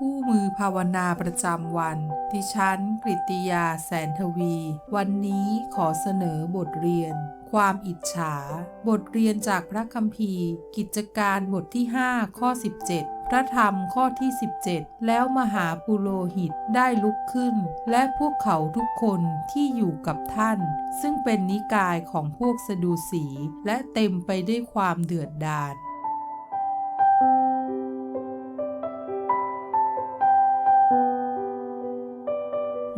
คู่มือภาวนาประจำวันดิฉันกริตติยาแสนทวี วันนี้ขอเสนอบทเรียน ความอิจฉา บทเรียนจากพระคัมภีร์ กิจการบทที่ 5 ข้อ 17 พระธรรมข้อที่ 17 แล้วมหาปุโรหิตได้ลุกขึ้น และพวกเขาทุกคนที่อยู่กับท่าน ซึ่งเป็นนิกายของพวกสดูสี และเต็มไปด้วยความเดือดดาล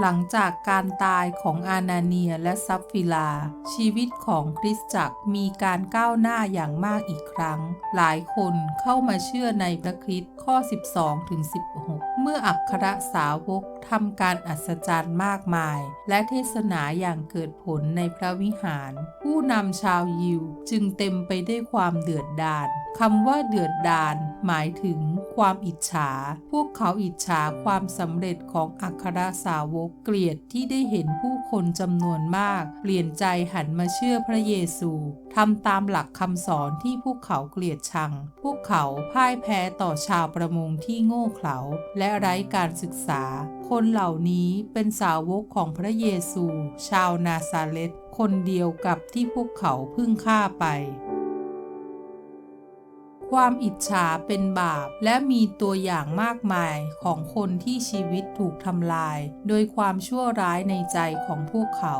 หลังจากการตายของอานาเนียและซับฟิลา ชีวิตของคริสตจักรมีการก้าวหน้าอย่างมากอีกครั้ง หลายคนเข้ามาเชื่อในพระคริสต์ข้อ 12ถึง16 เมื่ออัครสาวกทำการอัศจรรย์มากมาย และเทศนาอย่างเกิดผลในพระวิหาร ผู้นำชาวยิวจึงเต็มไปด้วยความเดือดดาลคำว่าเดือดดาลหมายถึงความอิจฉา พวกเขาอิจฉาความสำเร็จของอัครสาวกเกลียดที่ได้เห็นผู้คนจำนวนมาก เปลี่ยนใจหันมาเชื่อพระเยซูทำตามหลักคำสอนที่พวกเขาเกลียดชัง พวกเขาพ่ายแพ้ต่อชาวประมงที่โง่เขลาและไร้การศึกษา คนเหล่านี้เป็นสาวกของพระเยซู ชาวนาซาเลตคนเดียวกับที่พวกเขาเพิ่งฆ่าไป ความอิจฉาเป็นบาป และมีตัวอย่างมากมายของคนที่ชีวิตถูกทำลาย โดยความชั่วร้ายในใจของพวกเขา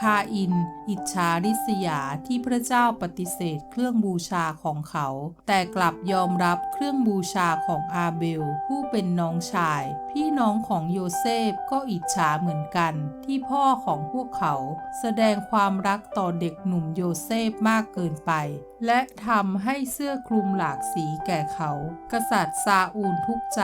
คาอิน อิจฉาริษยาที่พระเจ้าปฏิเสธเครื่องบูชาของเขา แต่กลับยอมรับเครื่องบูชาของอาเบล ผู้เป็นน้องชาย พี่น้องของโยเซฟก็อิจฉาเหมือนกัน ที่พ่อของพวกเขา แสดงความรักต่อเด็กหนุ่มโยเซฟมากเกินไป และทำให้เสื้อคลุมหลากสีแก่เขา กษัตริย์ซาอูลทุกใจ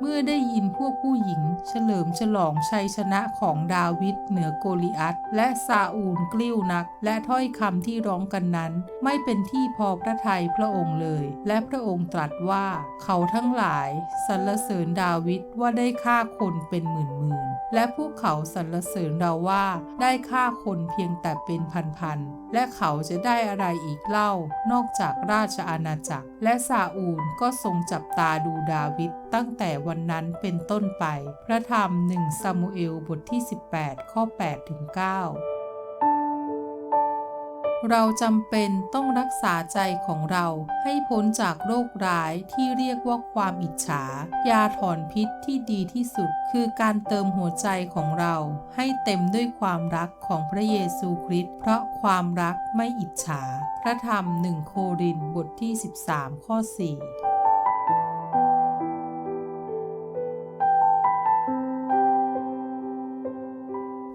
เมื่อได้ยินพวกผู้หญิง เฉลิมฉลองชัยชนะของดาวิดเหนือโกลิอัตและซาอูลกลิ้วนัก และถ้อยคำที่ร้องกันนั้น ไม่เป็นที่พอพระทัยพระองค์เลย และพระองค์ตรัสว่า เขาทั้งหลายสรรเสริญดาวิดว่าได้ฆ่าคนเป็นหมื่นหมื่นและพวกเขาสรรเสริญเราว่าได้ฆ่าคนเพียงแต่เป็นพันๆและเขาจะได้อะไรอีกเล่านอกจากราชอาณาจักร และซาอูลก็ทรงจับตาดูดาวิดตั้งแต่วันนั้นเป็นต้นไป พระธรรมหนึ่งซามูเอลบทที่ 18 ข้อ8ถึง9 เราจำเป็นต้องรักษาใจของเราให้พ้นจากโรคร้ายที่เรียกว่าความอิจฉา ยาถอนพิษที่ดีที่สุด คือการเติมหัวใจของเราให้เต็มด้วยความรักของพระเยซูคริสต์เพราะความรักไม่อิจฉา พระธรรมหนึ่งโครินบทที่ 13 ข้อ 4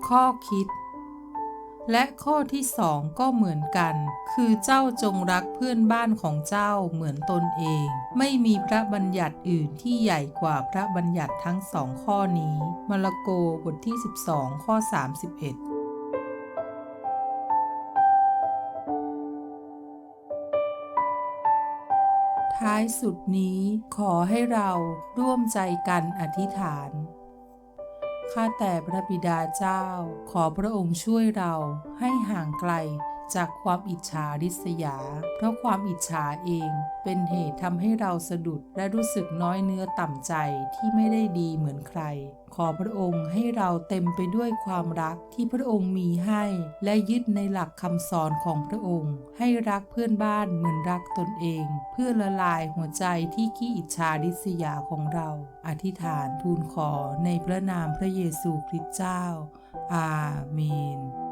ข้อคิด และข้อที่สองก็เหมือนกัน คือเจ้าจงรักเพื่อนบ้านของเจ้าเหมือนตนเอง ไม่มีพระบัญญัติอื่นที่ใหญ่กว่าพระบัญญัติทั้งสองข้อนี้ มาระโกบทที่ 12 ข้อ 31ท้ายสุดนี้ขอให้เราร่วมใจกันอธิษฐาน ข้าแต่พระบิดาเจ้า ขอพระองค์ช่วยเราให้ห่างไกล จากความอิจฉาริษยา เพราะความอิจฉาเองเป็นเหตุทำให้เราสะดุดและรู้สึกน้อยเนื้อต่ำใจที่ไม่ได้ดีเหมือนใคร ขอพระองค์ให้เราเต็มไปด้วยความรักที่พระองค์มีให้ และยึดในหลักคำสอนของพระองค์ ให้รักเพื่อนบ้านเหมือนรักตนเอง เพื่อละลายหัวใจที่ขี้อิจฉาริษยาของเรา อธิษฐานทูลขอในพระนามพระเยซูคริสต์เจ้า อาเมน